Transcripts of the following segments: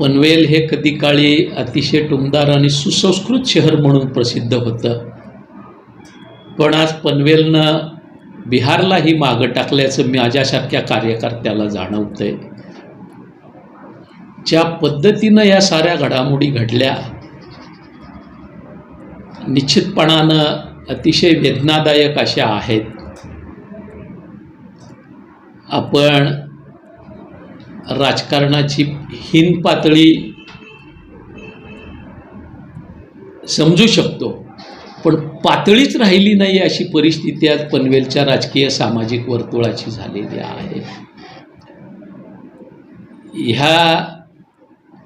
पनवेल हे कधी काळी अतिशय टुमदार आणि सुसंस्कृत शहर म्हणून प्रसिद्ध होतं. पण आज पनवेलनं बिहारलाही मागं टाकल्याचं माझ्यासारख्या कार्यकर्त्याला जाणवतंय. ज्या पद्धतीनं या साऱ्या घडामोडी घडल्या निश्चितपणानं अतिशय वेदनादायक अशा आहेत. आपण राजकारणाची हीन पातळी समजू शकतो. पण पातळीच राहिली नाही अशी परिस्थिती आज पनवेलच्या राजकीय सामाजिक वर्तुळाची झालेली आहे. ह्या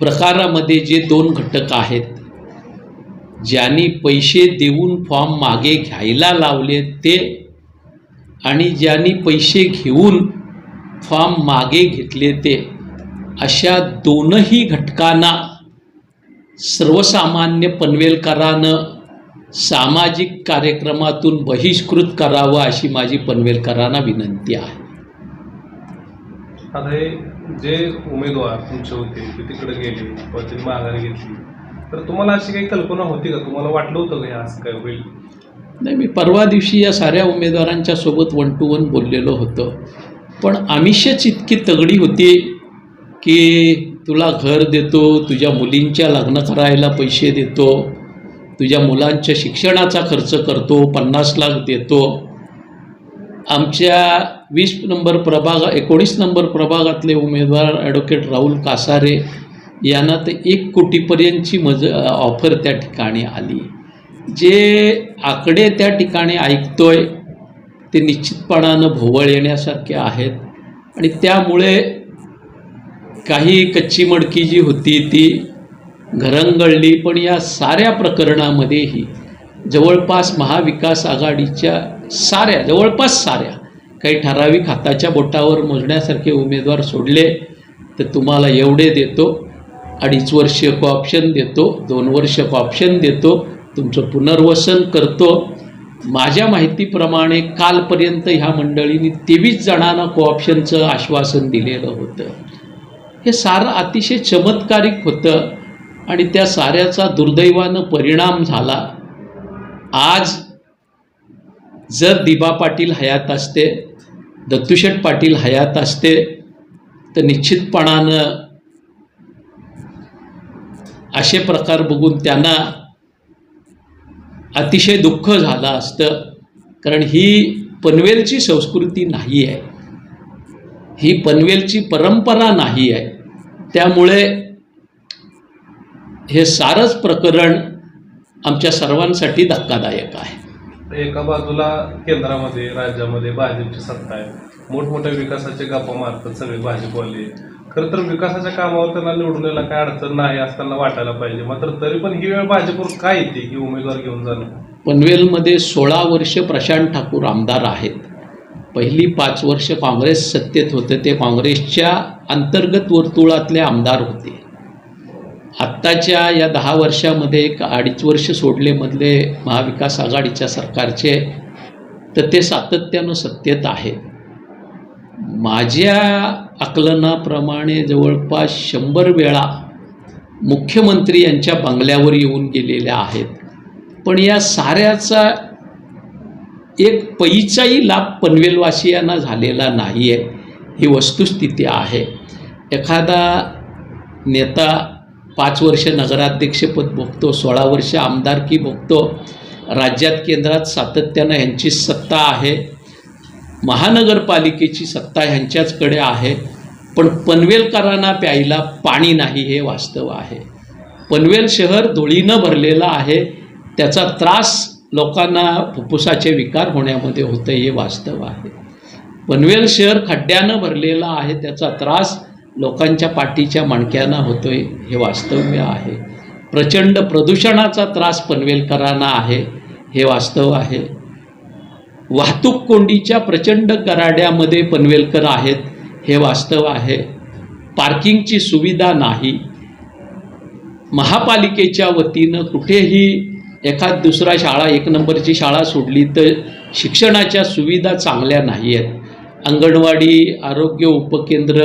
प्रकारामध्ये जे दोन घटक आहेत ज्यांनी पैसे देऊन फॉर्म मागे घ्यायला लावले ते आणि ज्यांनी पैसे घेऊन फॉर्म मागे घेतले ते. अशा दोनही घटकांना सर्वसामान्य पनवेलकरानं सामाजिक कार्यक्रमातून बहिष्कृत करावं अशी माझी पनवेलकरांना विनंती आहे. आता हे जे उमेदवार तुमचे होते ते तिकडे गेले त्यांनी माघारी घेतली. तर तुम्हाला अशी काही कल्पना होती का? तुम्हाला वाटलं होतं का असं काय होईल? नाही मी परवा दिवशी या साऱ्या उमेदवारांच्या सोबत वन टू वन बोललेलो होतो. पण आमिषच इतकी तगडी होती की तुला घर देतो तुझ्या मुलींच्या लग्न करायला पैसे देतो तुझ्या मुलांच्या शिक्षणाचा खर्च करतो पन्नास लाख देतो. आमच्या वीस नंबर प्रभाग एकोणीस नंबर प्रभागातले उमेदवार ॲडव्होकेट राहुल कासारे यांना तर एक कोटीपर्यंतची मज ऑफर त्या ठिकाणी आली. जे आकडे त्या ठिकाणी ऐकतोय ते निश्चितपणानं भोवळ येण्यासारखे आहेत. आणि त्यामुळे काही कच्ची मडकी जी होती ती घरंगळली. पण या साऱ्या प्रकरणामध्येही जवळपास महाविकास आघाडीच्या साऱ्या जवळपास साऱ्या काही ठराविक हाताच्या बोटावर मोजण्यासारखे उमेदवार सोडले तर तुम्हाला एवढे देतो. अडीच वर्ष ऑप्शन देतो दोन वर्ष ऑप्शन देतो. तुमचं पुनर्वसन करतो. माझ्या माहितीप्रमाणे कालपर्यंत ह्या मंडळींनी तेवीस जणांना कोऑप्शनचं आश्वासन दिलेलं होतं. हे सारं अतिशय चमत्कारिक होतं आणि त्या साऱ्याचा दुर्दैवानं परिणाम झाला. आज जर दिबा पाटील हयात असते दत्तुशेठ पाटील हयात असते तर निश्चितपणानं असे प्रकार बघून त्यांना अतिशय दुःख झालं असतं. कारण ही पनवेलची संस्कृती नाही आहे ही पनवेलची परंपरा नाही आहे त्यामुळे हे सारंच प्रकरण आमच्या सर्वांसाठी धक्कादायक आहे. एका बाजूला केंद्रामध्ये राज्यामध्ये भाजपची सत्ता आहे. मोठमोठ्या विकासाचे गप्पा मारतात सगळे भाजपवाले. खरं तर विकासाच्या कामावर त्यांना निवडलेला काय अडचण नाही असं त्यांना वाटायला पाहिजे. मात्र तरी पण ही वेळ भाजपवर काय येते ही उमेदवार घेऊन जाणं? पनवेलमध्ये सोळा वर्ष प्रशांत ठाकूर आमदार आहेत. पहिली पाच वर्ष काँग्रेस सत्तेत होते. ते काँग्रेसच्या अंतर्गत वर्तुळातले आमदार होते. आत्ताच्या या दहा वर्षामध्ये एक अडीच वर्ष सोडलेमधले महाविकास आघाडीच्या सरकारचे तर ते सातत्यानं सत्तेत आहेत. माझ्या आकलनाप्रमाणे जवळपास शंभर वेळा मुख्यमंत्री यांच्या बंगल्यावर येऊन गेलेल्या आहेत. पण या साऱ्याचा एक पैचाही लाभ पनवेलवासियांना झालेला नाही आहे ही वस्तुस्थिती आहे. एखादा नेता पाच वर्ष नगराध्यक्षपद भोगतो सोळा वर्ष आमदारकी भोगतो राज्यात केंद्रात सातत्यानं ह्यांची सत्ता आहे महानगरपालिकेची सत्ता ह्यांच्याचकडे आहे पण पनवेलकरांना प्यायला पाणी नाही हे वास्तव आहे. पनवेल शहर धुळीनं भरलेलं आहे. त्याचा त्रास लोकांना फुफ्फुसाचे विकार होण्यामध्ये होतं हे वास्तव आहे. पनवेल शहर खड्ड्यानं भरलेलं आहे. त्याचा त्रास लोकांच्या पाठीच्या मणक्यांना होतोय हे वास्तव्य आहे. प्रचंड प्रदूषणाचा त्रास पनवेलकरांना आहे हे वास्तव आहे. वाहतूक कोंडीच्या प्रचंड कराड्यामध्ये पनवेलकर आहेत. हे वास्तव आहे. पार्किंगची सुविधा नाही. महापालिकेच्या वतीनं कुठेही एखाद दुसरा शाळा एक नंबरची शाळा सोडली तर शिक्षणाच्या सुविधा चांगल्या नाही आहेत अंगणवाडी आरोग्य उपकेंद्र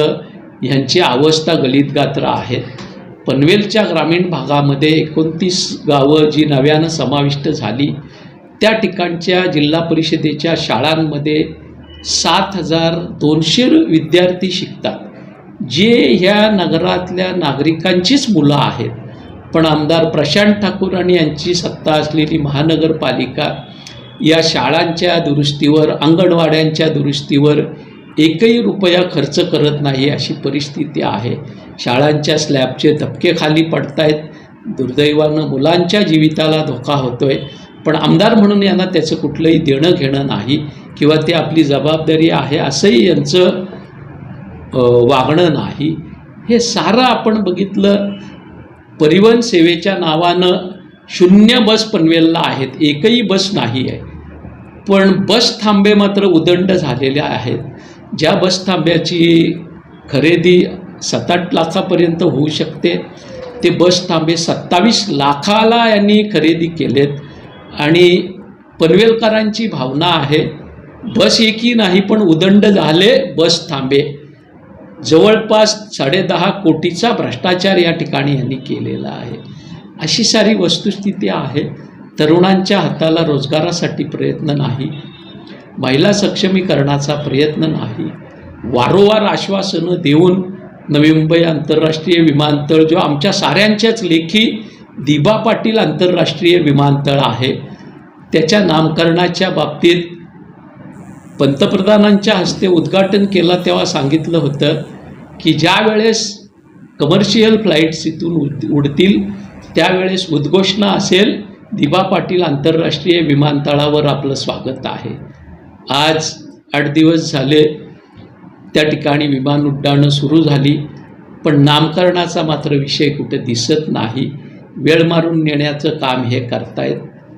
ह्यांची अवस्था गलितगात्र आहेत. पनवेलच्या ग्रामीण भागामध्ये एकोणतीस गावं जी नव्यानं समाविष्ट झाली त्या ठिकाणच्या जिल्हा परिषदेच्या शाळांमध्ये सात हजार दोनशे विद्यार्थी शिकतात. जे ह्या नगरातल्या नागरिकांचीच मुलं आहेत. पण आमदार प्रशांत ठाकूर आणि यांची सत्ता असलेली महानगरपालिका या शाळांच्या दुरुस्तीवर अंगणवाड्यांच्या दुरुस्तीवर एकही रुपया खर्च करत नाही अशी परिस्थिती आहे. शाळांच्या स्लॅबचे धपके खाली पडत आहेत दुर्दैवानं मुलांच्या जीविताला धोका होतोय. पण आमदार म्हणून यांना त्याचं कुठलंही देणं घेणं नाही. किंवा ते आपली जबाबदारी आहे असंही यांचं वागणं नाही. हे सारं आपण बघितलं परिवहन सेवेच्या नावानं शून्य बस पनवेलला आहेत. एकही बस नाही आहे. पण बस थांबे मात्र उदंड झालेले आहेत. ज्या बस थांब्याची खरेदी सात आठ लाखापर्यंत होऊ शकते ते बस थांबे सत्तावीस लाखाला यांनी खरेदी केलेत. आणि पनवेलकरांची भावना आहे बस एकी नाही पण उदंड झाले बस थांबे. जवळपास साडेदहा कोटीचा भ्रष्टाचार या ठिकाणी यांनी केलेला आहे. अशी सारी वस्तुस्थिती आहे. तरुणांच्या हाताला रोजगारासाठी प्रयत्न नाही. महिला सक्षमीकरणाचा प्रयत्न नाही. वारंवार आश्वासनं देऊन नवी मुंबई आंतरराष्ट्रीय विमानतळ जो आमच्या साऱ्यांच्याच लेखी दिबा पाटील आंतरराष्ट्रीय विमानतळ आहे त्याच्या नामकरणाच्या बाबतीत पंतप्रधानांच्या हस्ते उद्घाटन केला तेव्हा सांगितलं होतं की ज्या वेळेस कमर्शियल फ्लाईट्स इथून उड उडतील त्यावेळेस उद्घोषणा असेल दिबा पाटील आंतरराष्ट्रीय विमानतळावर आपलं स्वागत आहे. आज आठ दिवस झाले त्या ठिकाणी विमान उड्डाणं सुरू झाली पण नामकरणाचा मात्र विषय कुठे दिसत नाही. वेळ मारून नेण्याचं काम हे करतायत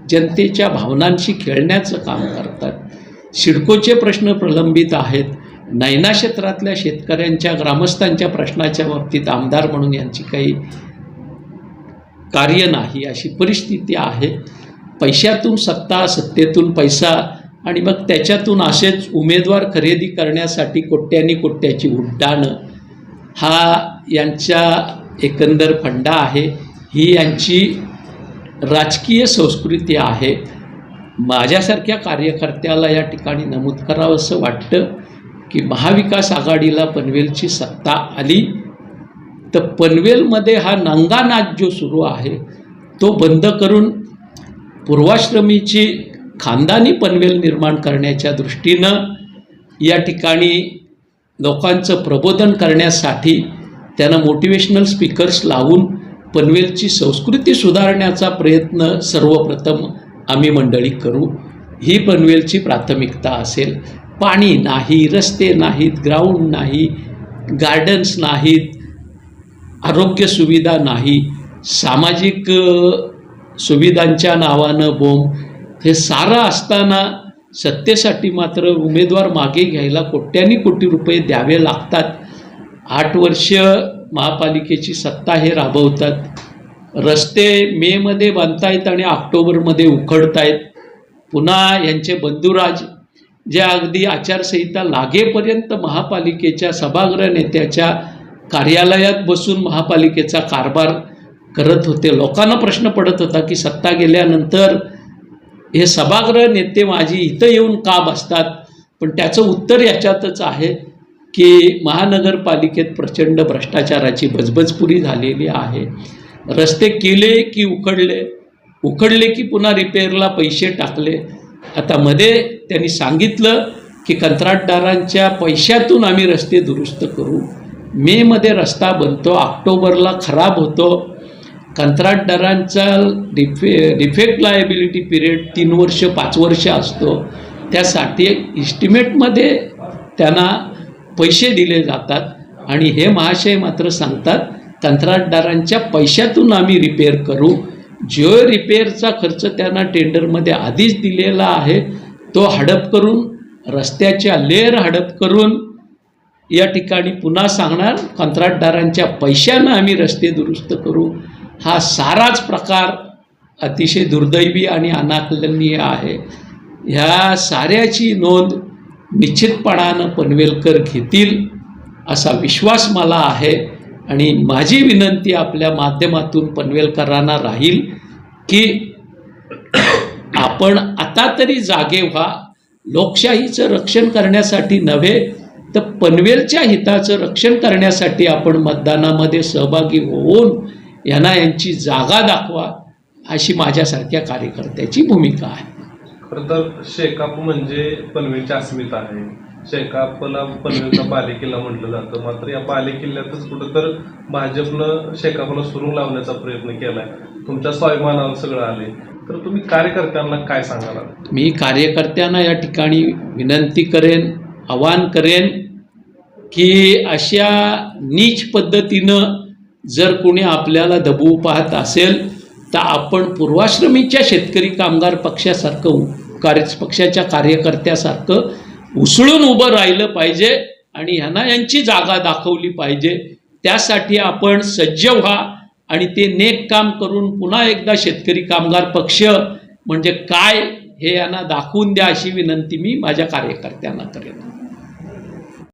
जनतेच्या भावनांशी खेळण्याचं काम करतात सिडकोचे प्रश्न प्रलंबित आहेत. नैना क्षेत्रातल्या शेतकऱ्यांच्या ग्रामस्थांच्या प्रश्नाच्या बाबतीत आमदार म्हणून यांची काही कार्य नाही अशी परिस्थिती आहे. पैशातून सत्ता सत्तेतून पैसा आणि मग त्याच्यातून असेच उमेदवार खरेदी करण्यासाठी कोट्यानी कोट्याची उड्डाणं. हा यांच्या एकंदर फंडा आहे. ही यांची राजकीय संस्कृती आहे. माझ्यासारख्या कार्यकर्त्याला या ठिकाणी नमूद करावं असं वाटतं की महाविकास आघाडीला पनवेलची सत्ता आली. तर पनवेलमध्ये हा नंगानाद जो सुरू आहे तो बंद करून पूर्वाश्रमीची खानदानी पनवेल निर्माण करण्याच्या दृष्टीनं या ठिकाणी लोकांचं प्रबोधन करण्यासाठी त्यानं मोटिवेशनल स्पीकर्स लावून पनवेलची संस्कृती सुधारण्याचा प्रयत्न सर्वप्रथम आम्ही मंडळी करू. ही पनवेलची प्राथमिकता असेल. पाणी नाही रस्ते नाहीत ग्राउंड नाही गार्डन्स नाहीत आरोग्य सुविधा नाही. सामाजिक सुविधांच्या नावानं बोंब. हे सारं असताना सत्तेसाठी मात्र उमेदवार मागे घ्यायला कोट्यानी कोटी रुपये द्यावे लागतात. आठ वर्ष महापालिकेची सत्ता हे राबवतात. रस्ते मेमध्ये बांधतायत आणि ऑक्टोबरमध्ये उखडतायत. पुन्हा यांचे बंधुराज जे अगदी आचारसंहिता लागेपर्यंत महापालिकेच्या सभागृह नेत्याच्या कार्यालयात बसून महापालिकेचा कारभार करत होते. लोकांना प्रश्न पडत होता की सत्ता गेल्यानंतर हे सभागृह नेते माझी इथं येऊन का बसतात? पण त्याचं उत्तर याच्यातच आहे की महानगरपालिकेत प्रचंड भ्रष्टाचाराची बजबजपुरी झालेली आहे. रस्ते केले की उखडले उखडले की पुन्हा रिपेअरला पैसे टाकले. आता मध्ये त्यांनी सांगितलं की कंत्राटदारांच्या पैशातून आम्ही रस्ते दुरुस्त करू. मेमध्ये रस्ता बनतो ऑक्टोबरला खराब होतो. कंत्राटदारांचा डिफे डिफेक्ट लायबिलिटी पिरियड तीन वर्ष पाच वर्ष असतो. त्यासाठी इस्टिमेटमध्ये त्यांना पैसे दिले जातात आणि हे महाशय मात्र सांगतात कंत्राटदारांच्या पैशातून आम्ही रिपेअर करू. जो रिपेअरचा खर्च त्यांना टेंडरमध्ये आधीच दिलेला आहे तो हडप करून रस्त्याच्या लेअर हडप करून या ठिकाणी पुन्हा सांगणार कंत्राटदारांच्या पैशानं आम्ही रस्ते दुरुस्त करू. हा साराच प्रकार अतिशय दुर्दैवी आणि अनाकलनीय आहे. ह्या साऱ्याची नोंद निश्चितपणानं पनवेलकर घेतील असा विश्वास मला आहे. आणि माझी विनंती आपल्या माध्यमातून पनवेलकरांना राहील की आपण आता तरी जागे व्हा. लोकशाहीचं रक्षण करण्यासाठी नव्हे तर पनवेलच्या हिताचं रक्षण करण्यासाठी आपण मतदानामध्ये सहभागी होऊन यांना यांची जागा दाखवा अशी माझ्यासारख्या कार्यकर्त्याची भूमिका आहे. खरं तर शेकाप म्हणजे पनवेलची अस्मिता आहे. शेकापला पनवेलचा बालेकिल्ला म्हटलं जातं. मात्र या बालेकिल्ल्यातच कुठंतर भाजपनं शेकापला सुरू लावण्याचा प्रयत्न केलाय. तुमच्या स्वाभिमानावर सगळं आले तर तुम्ही कार्यकर्त्यांना काय सांगाल मी कार्यकर्त्यांना या ठिकाणी विनंती करेन आवाहन करेन की अशा नीच पद्धतीनं जर कोणी आपल्याला दबवू पाहत असेल तर आपण पूर्वाश्रमीच्या शेतकरी कामगार पक्षासारखं कार्य पक्षाच्या कार्यकर्त्यासारखं उसळून उभं राहिलं पाहिजे आणि ह्यांना यांची जागा दाखवली पाहिजे. त्यासाठी आपण सज्ज व्हा आणि ते नेक काम करून पुन्हा एकदा शेतकरी कामगार पक्ष म्हणजे काय हे यांना दाखवून द्या अशी विनंती मी माझ्या कार्यकर्त्यांना करेन.